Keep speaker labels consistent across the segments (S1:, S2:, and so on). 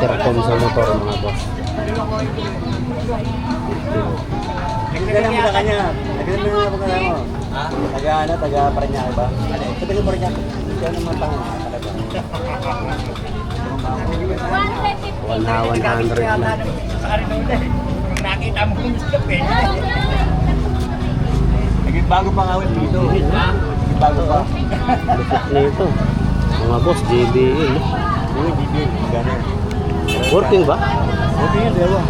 S1: Intercom sa motor mga boss.
S2: Nagkagalang mo sa kanya. Nagkagalang mo sa kanya mo.
S3: Ha?
S2: Taga ano, taga Parañaque ba? Ano? Sa taga Parañaque. Siya naman tanga. Talaga.
S4: 150.
S1: One na 100 na.
S3: Nakita mo yung stop eh.
S2: Naging bago pa nga ulit dito. Naging bago pa.
S1: Lupit na ito. Mga boss, JBL. no?
S2: Yung bibig.
S1: Working ba?
S2: Okay yun, dewa.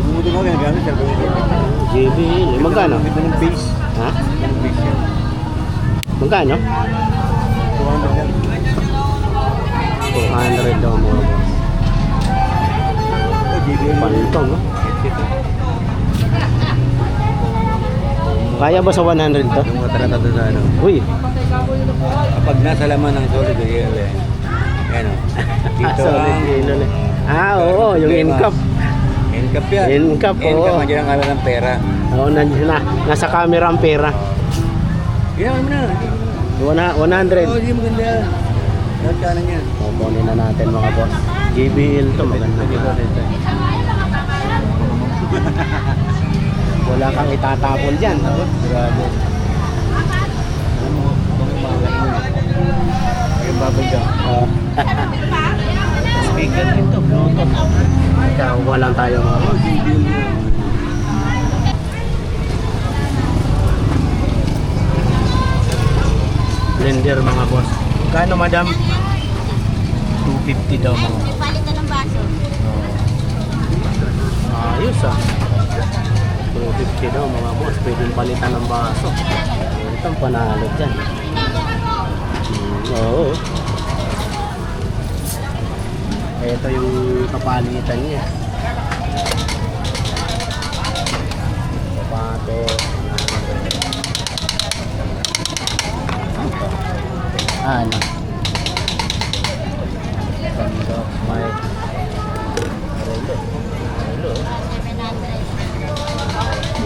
S2: Bumuti mo ginagamit gawin.
S1: JBL. Eh, Magkano?
S2: Ito ng base.
S1: Ha?
S2: Yung base yan.
S1: Magkano?
S2: 200 yan.
S1: 200 daw
S2: GBL.
S1: Pantong, no? Kaya ba sa 100 to?
S2: Yung mga taratado sa ano.
S1: Uy,
S2: Kapag nasa laman ng solid oil eh. Ano? Dito
S1: solid
S2: ang.
S1: Ah, oo, yung incap.
S2: Incap yan.
S1: Incap, oo.
S2: Incap, nandiyan ang ng pera.
S1: Oo, nandiyan na. Nasa camera ang pera.
S2: Yan, ano na.
S1: Wana-
S2: Oo,
S1: 100.
S2: di maganda yan. Lahat kanan yan.
S1: Kukunin na natin mga boss. JBL to, maganda. Wala kang itatapon dyan.
S2: Grabe. Alam mo, kung yung mga ganun. Yung babagyan.
S1: Ah,
S3: Speaker nito, Bluetooth.
S1: Kakuha lang tayo mga. Blender mga boss. Kano madam? 250 daw mga.
S4: Palitan ng baso.
S1: Ayos ah. 250 daw mga boss. Pwedeng palitan ng baso. Ito ang panalo dyan. Hmm, oo. Ito yung kapalitan niya. Sapato. Ano? Ganda. May relo. Relo.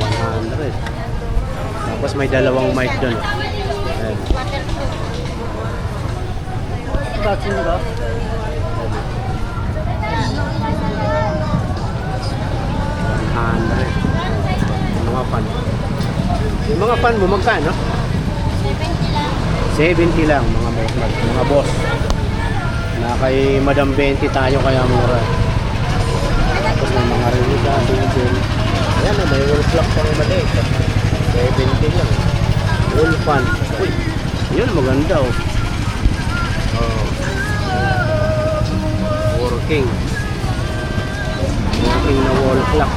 S1: 100. Tapos may dalawang mic doon. Ayan.
S3: Vaccine ba?
S1: 100. Yung mga fan. Yung mga fan mo, magkano? 70 lang mga boss. Mga boss. Na kay Madam 20 tayo kaya mura. Tapos may mga review sa din. Ayan na, may wall clock pang maliit. 70 lang. Wall fan. Uy, yun maganda oh. Oh. Working. Working na wall clock.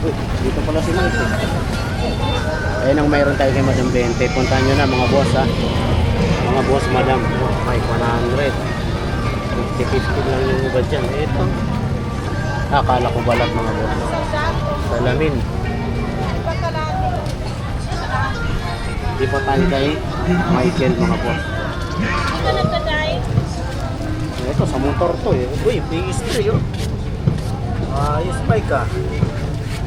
S1: Uy, dito pala si Mike. eh. Ayun ang mayroon tayo kay Madam 20. Puntahan nyo na mga boss ha. Mga boss, Madam. Oh, Mike, 100. 50-50 lang yung iba dyan. Ito. Akala ko balat mga boss. Salamin. Di pa tayo kay Michael mga boss.
S4: Ito nagkatay.
S1: Ito sa motor to eh. Uy, PS3 yun. Ayos bike ah.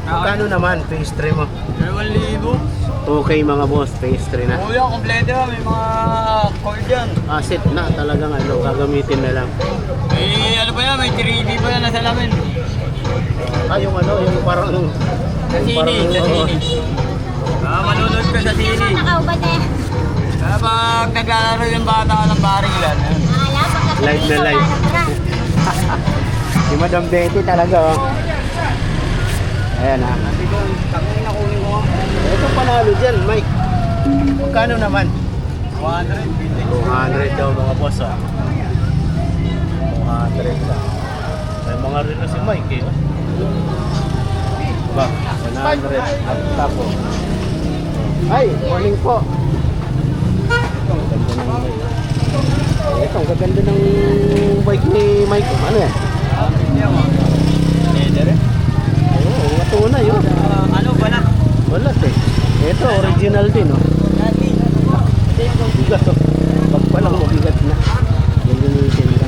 S1: Magkano naman PS3 mo?
S2: 2,000.
S1: 2K mga boss, PS3 na.
S2: Oo yan, kompleto yan. May mga cord yan.
S1: Asset na talagang ano, gagamitin na lang.
S2: Eh, ano pa yan? May 3D pa yan na salamin.
S1: Ah, yung ano, yung parang...
S2: Sa
S1: yung
S2: sini,
S1: parang-
S2: sa
S1: oo.
S2: sini. Ah, manunod ka sa sini.
S4: Nakaubad na yan.
S2: Kaya pag naglalaro yung bata ng barilan,
S4: pagkakita
S1: Live na live. Si Madam Betty talaga oh. Ayan ah.
S2: Dito, tangin na kunin ko.
S1: Ito panalo dyan, Mike. Magkano naman?
S2: 100.
S1: 200 daw mga boss ah. 200 lang. May mga rin na si Mike eh. Ba, 100. At tapo. Ay, morning po. Ito, ang ganda ng bike. Ang gaganda ng bike ni Mike. Ano yan?
S2: Leather eh.
S1: Oo, mga tunay yun.
S2: Ah, ano ba na?
S1: Wala eh. Ito, original din oh. Bigat oh. Pag pa lang mabigat na. Lilinisin ka.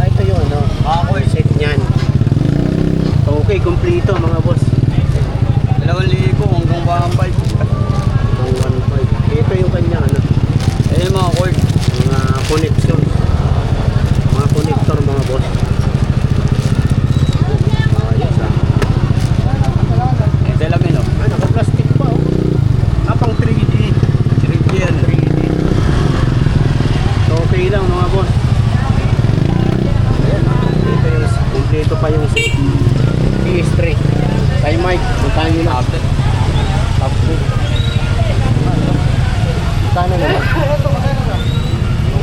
S1: Ah, ito yung ano.
S2: Ako eh.
S1: Set niyan. Okay, kumpleto mga boss.
S2: 2,000 hanggang bahambay.
S1: Ang 1.5. Ito yung kanya ano.
S2: Eh, yung mga cord.
S1: Mga connection. Mga connector mga boss. Ayos ah.
S2: Salamin oh.
S1: Ay, naka-plastic pa oh. Ah, pang 3D.
S2: 3D yan.
S1: 3D. So, okay lang mga boss. Ayan, ito yung kompleto pa yung PS3. Kay Mike, magkano yun lang?
S2: After.
S1: Top 3. Magkano naman?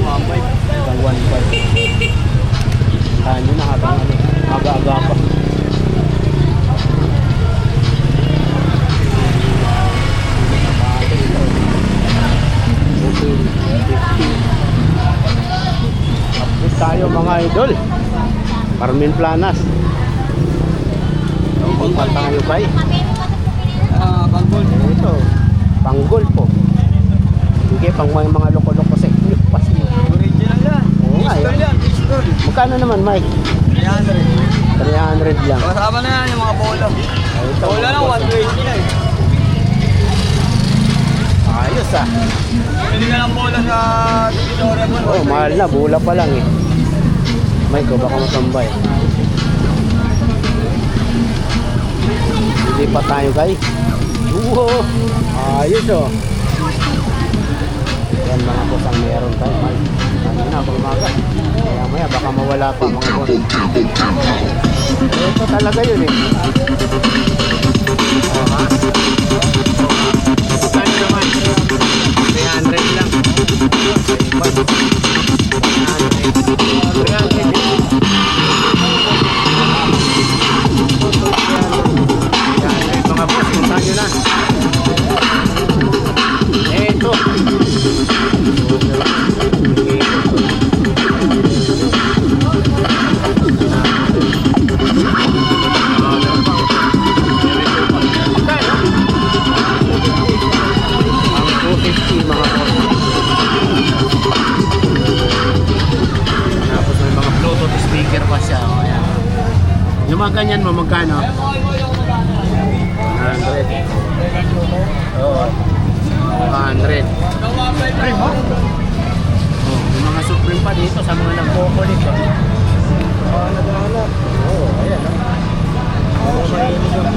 S2: Bahambay.
S1: Hanggang 1.5. Kano na habang ano, aga-aga pa. Okay, 50. Update tayo mga idol. Carmen Planas. Punta tayo
S4: pinili.
S2: Ah, kalbol.
S1: Ito, panggol po. Hindi pang mga mga loko-loko sa inyo. Pas mo.
S2: Original yan.
S1: Oo nga, eh.
S2: yan.
S1: Magkano naman, Mike?
S2: 300.
S1: 300 lang.
S2: Kasama na yan yung mga bola.
S1: Ay, ito,
S2: Bola lang, 120 na eh.
S1: Ayos ah.
S2: Pwede ka ng bola sa Victoria.
S1: Oh, mahal na. Bula pa lang eh. Mike, oh, baka matambay. Hindi pa tayo kay. Wow! Ayos oh. Yan mga boss ang meron tayo. Mike. Ano na, pang. Kaya maya, baka mawala pa mga boss. Ito talaga yun eh. Oh, ha? Mga ganyan mo, magkano? 100. Oo. 100. Ay, mo? Oh, yung mga Supreme pa dito sa mga nagkukulit. Oh. Oh, naghahanap. Oo, oh, ayan. Oh. Oh, mahilig yung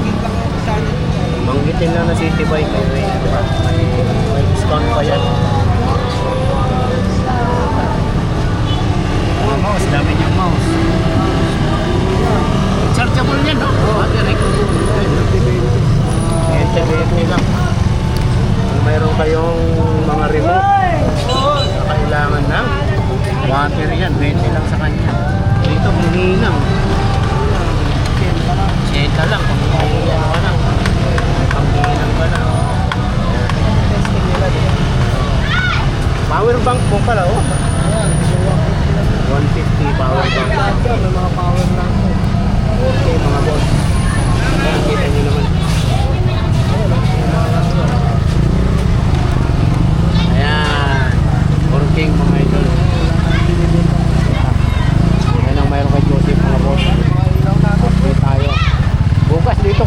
S1: Banggitin lang na City Bike. May, may, may, may discount pa yan. Mga mouse, dami niyang mouse. Chargeable yan, no? Oo. Battery ko. Entebete lang. Kung mayroon kayong mga remote na kailangan ng battery yan, 20 lang sa kanya. Dito, muninang. Senta lang, kung may ano ka lang. Panghinang ka lang.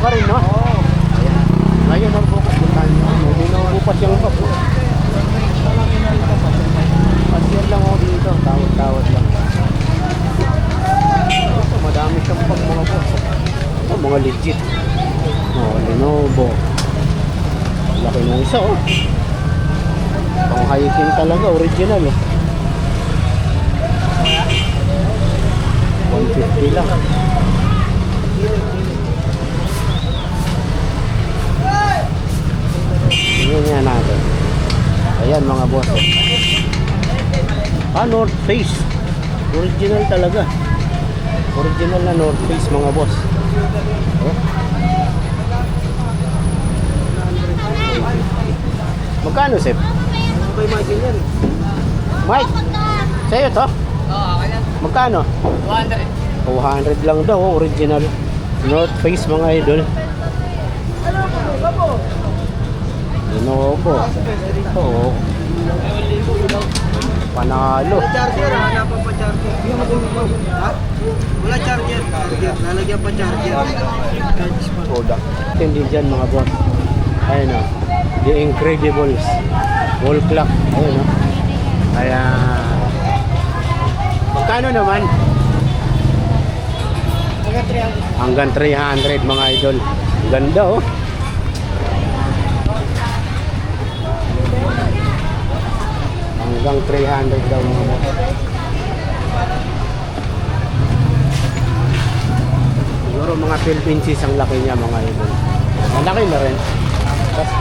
S1: ka rin, no? Oo. Ayan. Ngayon, ang bukas puntahan nyo. May binubukas yung pag. Pasir lang ako dito. Tawad-tawad lang. Ito, madami siyang pag mga boss. Ito, mga legit. Oh, Lenovo. Laki ng isa, oh. Pang hiking talaga, original, oh. 150 lang. Tingnan nga natin. Ayan mga boss. Ah, North Face. Original talaga. Original na North Face mga boss. Oh. Magkano, Sep?
S3: Okay, Michael yan.
S1: Mike, sa'yo to?
S3: Oo, okay yan.
S1: Magkano?
S3: 200.
S1: 200 lang daw, oh, original. North Face mga idol. Lenovo. Oo. Panalo.
S3: Charger, ah. wala pa pa charger. Ha? Wala charger. Charger. Lalagyan pa charger. Charge pa.
S1: Product. Hindi dyan mga boss. Ayun o. The Incredibles. Wall clock. Ayun o. Kaya... Magkano naman? Hanggang 300 mga idol. Ganda oh. Hanggang 300 daw mga boss. Siguro mga Philippine cheese ang laki niya mga idol. Ang laki na rin.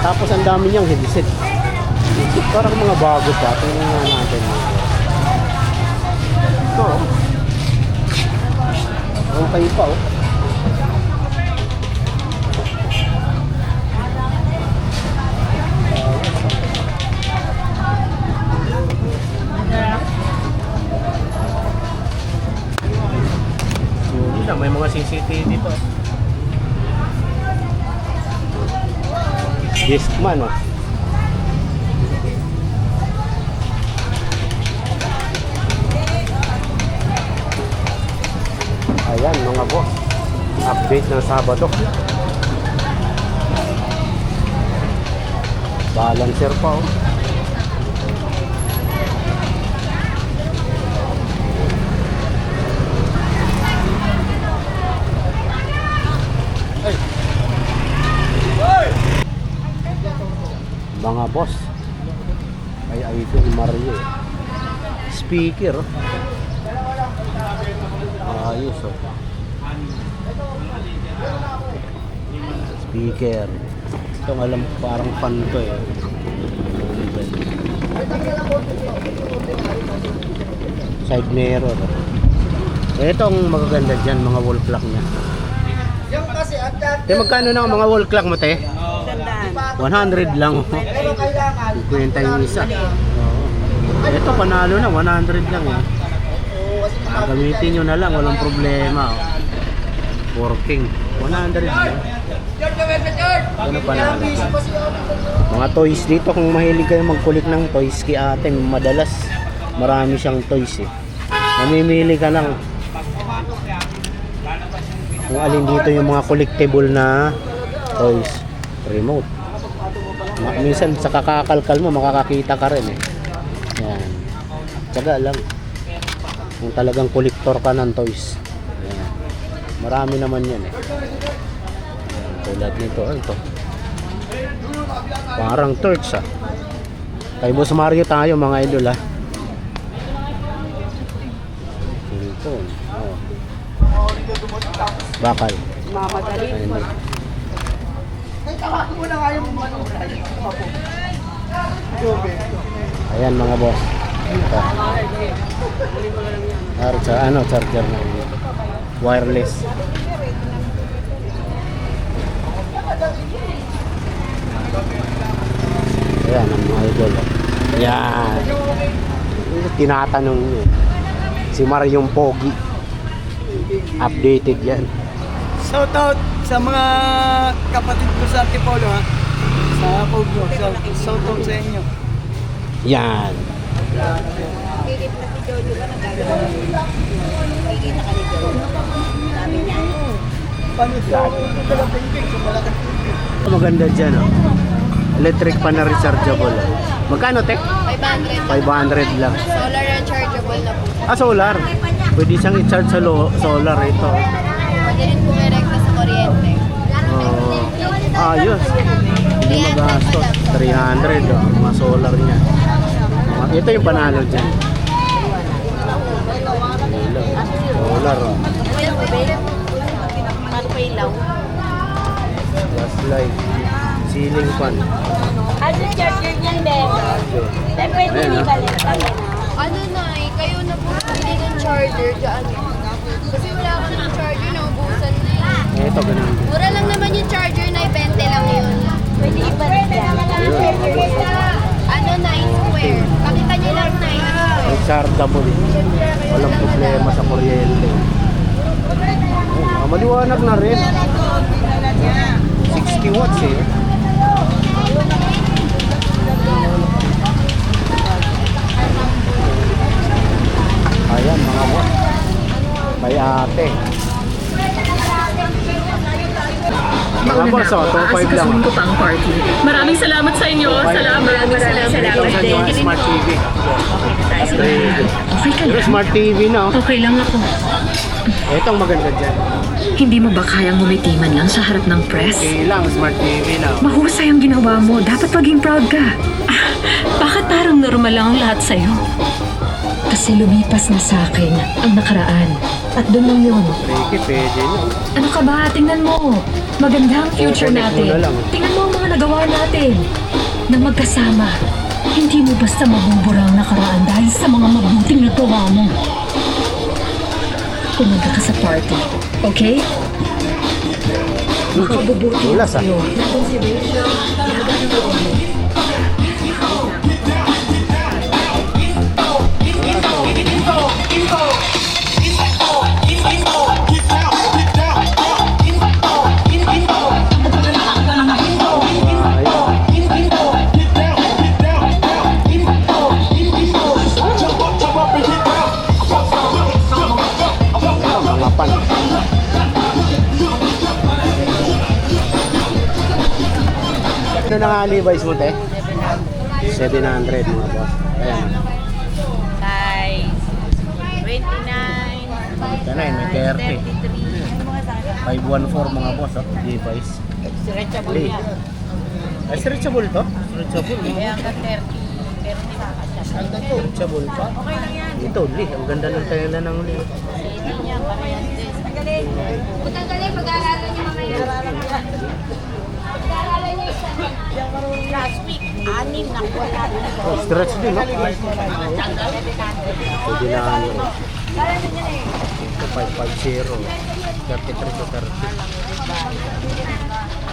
S1: Tapos ang dami niyang headset. Headset parang mga bago pa. Tingnan nga natin. Ito. oh. Okay pa oh. Discman oh. Ayan mga boss. Update ng Sabado. Balancer pa oh. Mga boss. Ay Idol Mario. Speaker. oh. Ayos oh. Speaker. Ito alam parang fan to eh. Side mirror. oh. Ito ang magaganda dyan, mga wall clock niya.
S3: Yung kasi, that,
S1: Te, magkano na ang mga wall clock mo, te? 100 lang. Oh.
S3: pero kailangan,
S1: Kwenta yung isa. Oo. Ito panalo na, 100 lang eh. Gamitin nyo na lang, walang problema. Oh. Working. 100 lang. Ano panalo? Mga toys dito, kung mahilig kayo magkulit ng toys kay ate, madalas marami siyang toys eh. Mamimili ka lang. Kung alin dito yung mga collectible na toys. Remote. Minsan sa kakakalkal mo makakakita ka rin eh. Yan. Tsaga lang. Kung talagang kolektor ka ng toys. Yan. Marami naman yan eh. Yan, tulad nito. Ay, ito. Parang torch ah. Kay Boss Mario tayo mga idol ah. Ito. Oh. Bakal.
S3: mamadali. Tawag mo na nga yung manulay.
S1: Ayan mga boss. Ito. Charger, ano, charger na wireless. Ayan, ang mga idol. Ayan. Tinatanong niyo. Si Mariong Pogi. Updated yan.
S3: Shout out sa mga kapatid ko sa Antipolo ha. Sa Pogno. Shout, shout out sa inyo.
S1: Yan.
S4: Philip na si Jojo ka nagagawa. Nakikita ka ni Jojo. Sabi niya,
S1: Maganda dyan, oh. Electric pa na rechargeable. Magkano, te?
S4: 500.
S1: 500 lang.
S4: Solar rechargeable na po.
S1: Ah, solar. Pwede siyang i-charge sa solar ito.
S4: Pwede rin po sa kuryente.
S1: Oh, ayos. Hindi magastos. 300, oh, mga solar niya. Ah, Ito yung panalo dyan. Solar, oh.
S4: Ano pa ilaw?
S1: Gas light. Ceiling fan.
S5: Ano charger niyan, Ben? Ben, pwede
S1: ah.
S5: Balik.
S4: Ano na eh, kayo na po ng charger dyan. Kasi wala ka ng charger, naubusan na eh.
S1: Ito, ganun.
S4: Mura lang naman yung charger na 20 lang yun.
S5: Pwede ibalik yan.
S4: Ano, 9 square. Pakita niyo lang 9 square.
S1: Rechargeable. Walang problema sa kuryente. Oh, maliwanag na rin. 60 watts eh. Ayan mga boss. May ate. Mga boss, oh, 2.5 lang.
S6: ko pang party. Maraming salamat sa inyo. Salamat. Maraming salamat.
S1: Ito sa inyo, Smart TV.
S6: Okay ka
S1: Pero
S6: lang.
S1: Smart TV na. oh.
S6: Okay lang ako.
S1: Itong maganda dyan.
S6: Hindi mo ba kayang ngumitiman lang sa harap ng press?
S1: Okay lang, Smart TV na.
S6: Mahusay ang ginawa mo. Dapat maging proud ka. Ah, bakit parang normal lang ang lahat sa'yo? Kasi lumipas na sa akin ang nakaraan. At doon lang yun.
S1: Ricky, pwede na.
S6: Ano ka ba? Tingnan mo. Maganda ang future natin.
S1: na lang.
S6: Tingnan mo ang mga nagawa natin. Na magkasama. Hindi mo basta mabubura ang nakaraan dahil sa mga mabuting nagawa mo. Pumunta ka sa party. Okay? Makabubuti
S1: Ulas, ah.
S6: sa'yo. Consideration, mo.
S1: Ano na nga Levi's mo, te? 700 mga boss. Ayan.
S5: Size 29.
S1: Ito na, may 30. 514 mga boss, oh. Levi's.
S5: Stretchable
S1: Lee.
S5: yan.
S1: Ay, stretchable to? Stretchable.
S5: Kaya hanggang 30. Pero hindi makakasya.
S1: Stretchable pa.
S5: Okay lang yan.
S1: Ito, Lee. Ang ganda ng tela ng Lee.
S5: Hindi niya. Parehas din.
S4: Butang galing, pag-aaralan niyo mga yan. Niyo.
S5: Last week, anim na wala na.
S1: Oh, stretch din, no? Pwede na ano. Ito, 550. 33 to 30.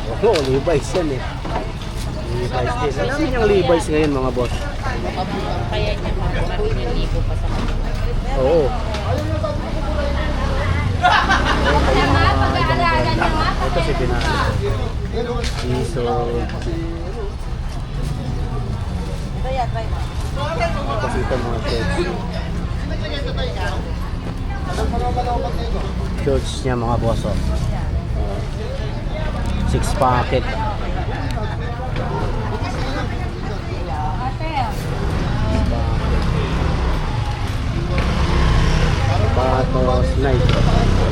S1: Oo, oh, Levi's yan eh. Levi's din. Ang dami niyang Levi's ngayon mga boss.
S5: Kaya niya mga 1,000 pa sa mga.
S1: Oo.
S4: Niyo ha.
S1: Ito si Binali. Iso. Ito si ito mga shorts. Shorts niya mga boss. Oh. Oh. Six packet. Patos, Nike.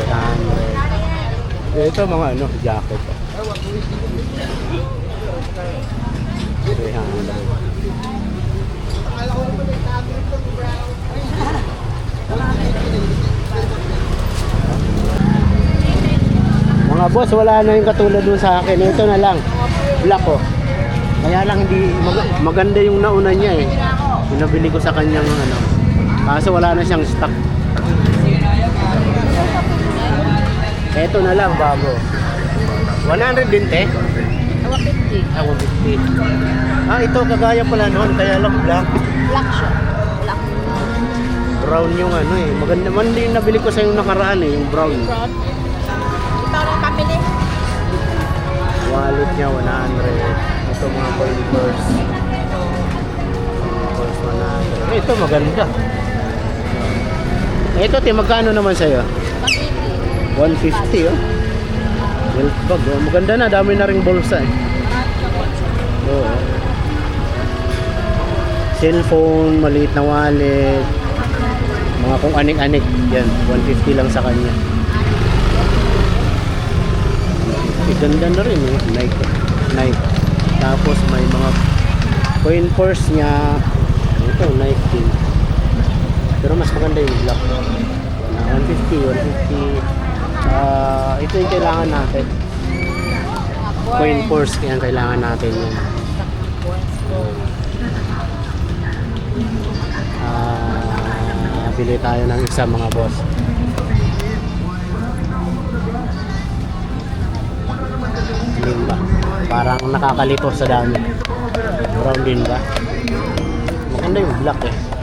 S1: 300. Ito mga ano, jacket. 300. Mga boss, wala na yung katulad dun sa akin. Ito na lang. Black ko. Kaya lang hindi mag- maganda yung nauna niya eh. Pinabili ko sa kanyang ano. Kaso wala na siyang stock. Ito na lang bago. 100 din te.
S4: 150.
S1: Ah, 150. Ah, ito kagaya pala noon, kaya lang black.
S4: Black siya. Black.
S1: Brown yung ano eh. Maganda man din nabili ko sa yung nakaraan eh, yung brown.
S5: Brown. Ito rin pamili.
S1: Wallet niya 100. Ito mga. Converse 100. Ito maganda. Ito te magkano naman sa'yo? 150 oh. Milk bag. Oh. Maganda na. Dami na ring bulsa eh. Oo. Cellphone, maliit na wallet. Mga kung anik-anik. Yan. 150 lang sa kanya. Eh, ganda na rin eh. Nike. Nike. Tapos may mga coin purse niya. Ito, Nike din. Pero mas maganda yung black. Na 150, 150. Ah, ito yung kailangan natin. Coin purse kaya kailangan natin yun. Ah, bili tayo ng isa mga boss. Din? Parang nakakalito sa dami. Brown din ba? Maganda yung black eh.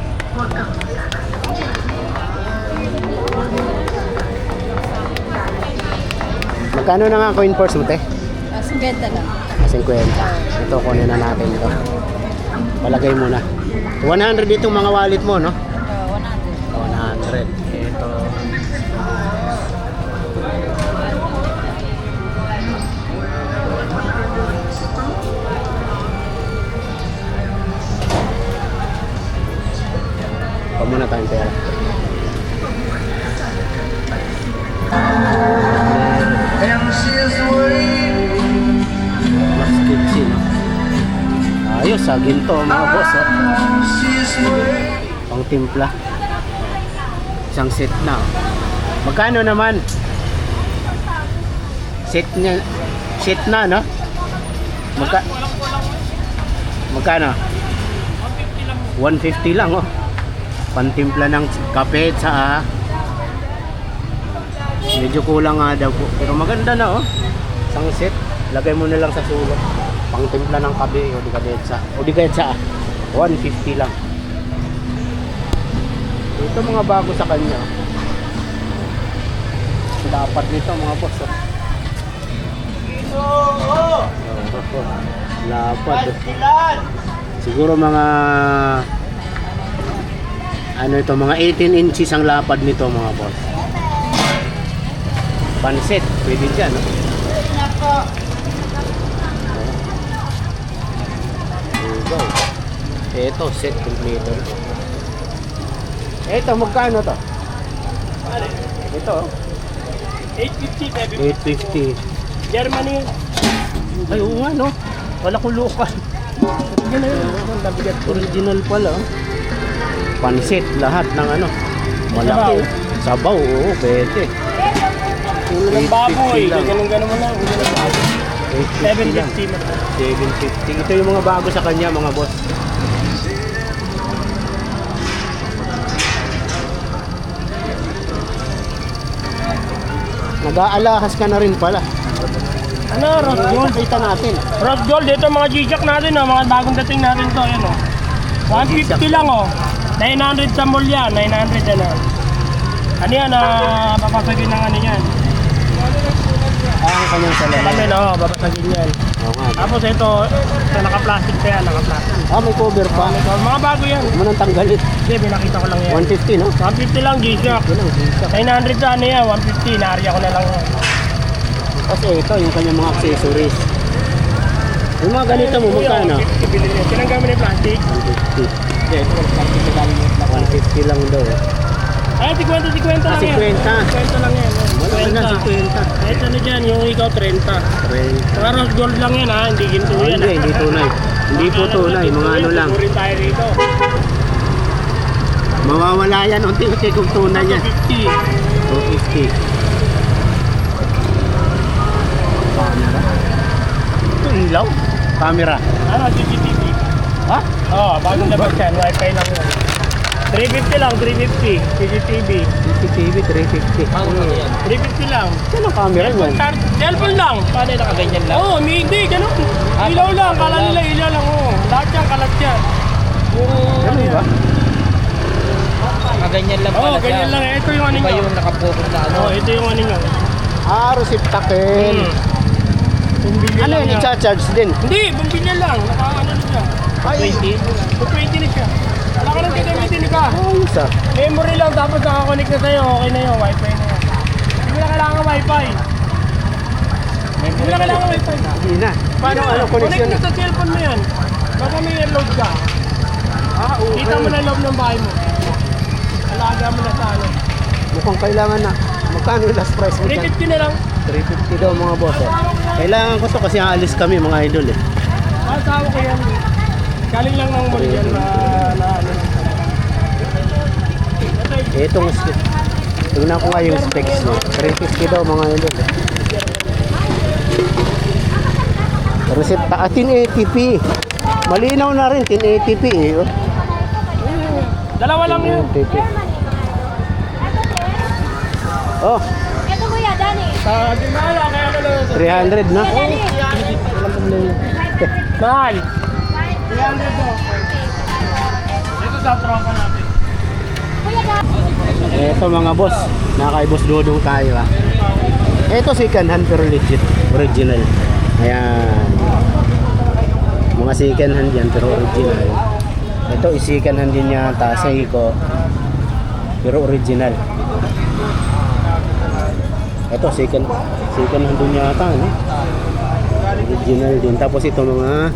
S1: Magkano na nga coin purse mo, te?
S4: Uh, 50 lang.
S1: Ah, 50. Ito, kunin na natin ito. Palagay mo na. 100 itong mga wallet mo, no?
S4: Uh, 100.
S1: 100. Ito. Pa muna tayong pera. Tipsy, no? Ayos, ah, ginto mga boss, oh. Pang timpla. Isang set na. oh. Magkano naman? Set niya, set na, no? Magka Magkano? 150 lang, oh. Pantimpla ng kape sa. Medyo kulang nga daw po. Pero maganda na, oh. Isang set. Lagay mo na lang sa sulok. Pangtimpla ng kape o di kadetsa. O di kadetsa, ah. 150 lang. Ito mga bago sa kanya. Dapat nito mga boss. Oh. Lapad. Siguro mga ano ito, mga 18 inches ang lapad nito mga boss. Pansit, pwede dyan. No? Ito, set completed. Ito, magkano to? Ito, oh.
S3: 850,
S1: 850.
S3: Germany.
S1: Ay, oo nga, no? Wala kong lokal. Yan na yun. Original pala. Pansit, lahat ng ano. Malaki. Sabaw, oo, pwede.
S3: Ulo ng baboy.
S1: 850 lang.
S3: Ganun ganun mo lang. Ulo ng baboy.
S1: 850 lang.
S3: 750 mo.
S1: 750. Ito yung mga bago sa kanya, mga boss. Nag-aalahas ka na rin pala.
S3: Ano, Rose Gold?
S1: Kita natin.
S3: Rose Gold, ito mga G-Shock natin, oh. mga bagong dating natin to. Ayan, oh. 150 lang, oh. 900 sa mall yan, 900 ano. Ano yan, ah, papasagin ng ano yan.
S1: Ah, ang kanyang salamin.
S3: Salamin, oh, babasagin yan.
S1: Oo nga.
S3: Tapos ito, ito naka-plastic pa yan, naka-plastic.
S1: Ah, may cover pa.
S3: Ito, mga bago yan.
S1: Huwag mo nang tanggalin.
S3: Hindi, binakita ko lang yan.
S1: 150, no?
S3: 150 lang G-Shock.
S1: Yun ang isa.
S3: 900 sa ano yan, 150, naariya ko na lang yan.
S1: Kasi ito, yung kanyang mga accessories. Yung mga ganito mo, magkano?
S3: 150 bilhin yan. Na yung plastic.
S1: 150.
S3: Hindi, ito plastic sa galing yung plastic.
S1: 150 lang daw.
S3: Ay, 50, 50
S1: Ah,
S3: lang yan.
S1: 50.
S3: 50 lang yan.
S1: Wala ka na,
S3: 50.
S1: 50.
S3: Kahit ano dyan, yung ikaw 30.
S1: 20.
S3: Saka rose gold lang yan ha, hindi ginto
S1: Oh,
S3: yan.
S1: hindi, hindi tunay. Hindi po tunay, mga ano lang.
S3: Tayo rito.
S1: Mawawala yan, unti-unti kung tunay yan.
S3: 50.
S1: 250. Camera. Ito ilaw? Camera.
S3: Ano, CCTV.
S1: Ha?
S3: Oo, oh, bagong labas yan, wifi lang yun. 350 lang, 350. CCTV.
S1: CCTV 350.
S3: Hmm. 350 lang.
S1: Ano ang camera?
S3: Char- Cellphone lang. Paano nakaganyan lang? Oo, oh, hindi, ganun. Ilaw lang, kala nila ilaw lang. Oo. Lahat yan. Yung,
S1: Ano ba?
S2: Kaganyan lang
S3: Oo,
S2: pala
S3: oh, ganyan
S2: siya.
S3: lang. Ito yung ano
S2: Iba
S3: nyo.
S2: yung nakapokus na ano.
S3: Oo, ito yung ano nyo.
S1: Ah, resiptakin.
S3: Hmm. Bumbilya
S1: Ano
S3: lang
S1: yun,
S3: yan.
S1: i-charge din?
S3: Hindi, bumbilya lang. Naka-ano na siya.
S1: Ay,
S3: 20. 20 na siya. Wala ka nang gagamitin iba.
S1: ayos ah.
S3: Memory lang tapos nakakonect na sa'yo. Okay na yun. Wi-Fi na yan. Hindi mo na kailangan wifi. Hindi na kailangan wifi.
S1: Hindi na. Paano
S3: na.
S1: ano connection?
S3: Connect mo sa cellphone mo yan. Baka may load ka.
S1: Ah, okay.
S3: Kita mo na loob ng bahay mo. Alaga mo na sa ano.
S1: Mukhang kailangan na. Magkano yung last price mo dyan?
S3: 350 na lang.
S1: 350 daw mga boss. Oh. Kailangan ko to kasi aalis kami mga idol eh.
S3: Masawa ko yan. Galing lang ng mall yan na, na ano.
S1: Itong Tingnan ko nga yung specs no. 350 daw mga idol eh. Reseta ah, 1080p. Malinaw na rin 1080p eh. Oh.
S3: Dalawa lang yun.
S1: 1080p. Oh,
S4: Ito kuya, Dani.
S3: Sa Gimala, kaya ka lang.
S1: 300 na.
S4: Dani.
S3: Mahal. 300 mo. Ito sa tropa natin.
S4: Kuya, Dani.
S1: Ito mga boss, nakakay boss dudong tayo ah. Ito second hand pero legit, original. Ayan. Mga second hand yan pero original. Ito is second hand din yata sa ko. Pero original. Ito second second hand din yata no? Original din. Tapos ito mga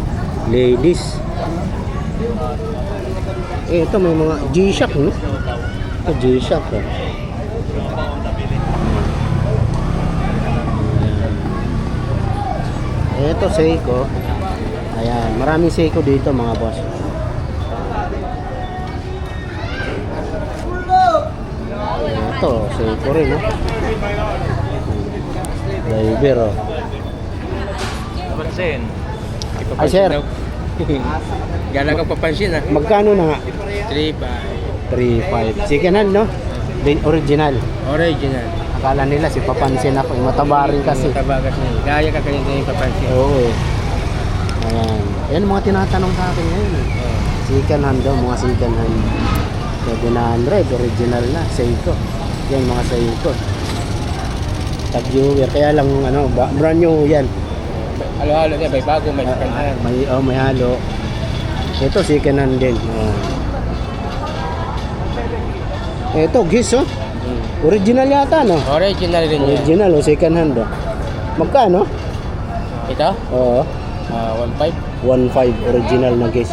S1: ladies. Eh, ito may mga G-Shock no? Ito G-Shock eh. Ito Seiko. Ayan, maraming Seiko dito mga boss. Ito, Seiko rin oh. Diver oh.
S2: Papansin.
S1: Ay sir,
S2: Gala kang papansin ah.
S1: magkano na nga?
S2: 3
S1: 3.5. Second hand no? Original.
S2: Original.
S1: Akala nila si papansin ako, eh, mataba rin kasi.
S2: Na yun. Gaya ka kanina yung papansin.
S1: Oo eh. Ayan. Ayan mga tinatanong sa akin ngayon eh. Second hand daw, mga second hand. 700, original na, Seiko. Yan mga Seiko. Tag-viewer, kaya lang ano, brand new yan.
S2: Halo-halo niya, may bago, may kakanhan.
S1: May, oh, may halo. Ito, second hand din. Oh. Ito, gis oh. Original yata no?
S2: Original rin yan.
S1: Original o second hand oh. Magkano?
S2: Ito?
S1: Oo.
S2: Ah, 1.5.
S1: 1.5 original na gis.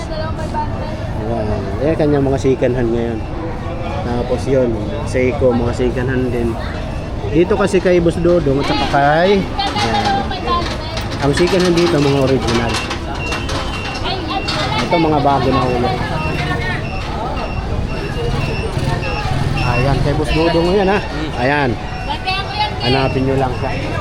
S1: Ayan. Ayan kanya mga second hand ngayon. Tapos yun, Seiko, mga second hand din. Dito kasi kay Boss Dodong at saka kay ayan. Ang second hand dito mga original. Ito mga bago na ulo. Ayan, kay Boss Dodong yan ha. Ayan, hanapin nyo lang siya.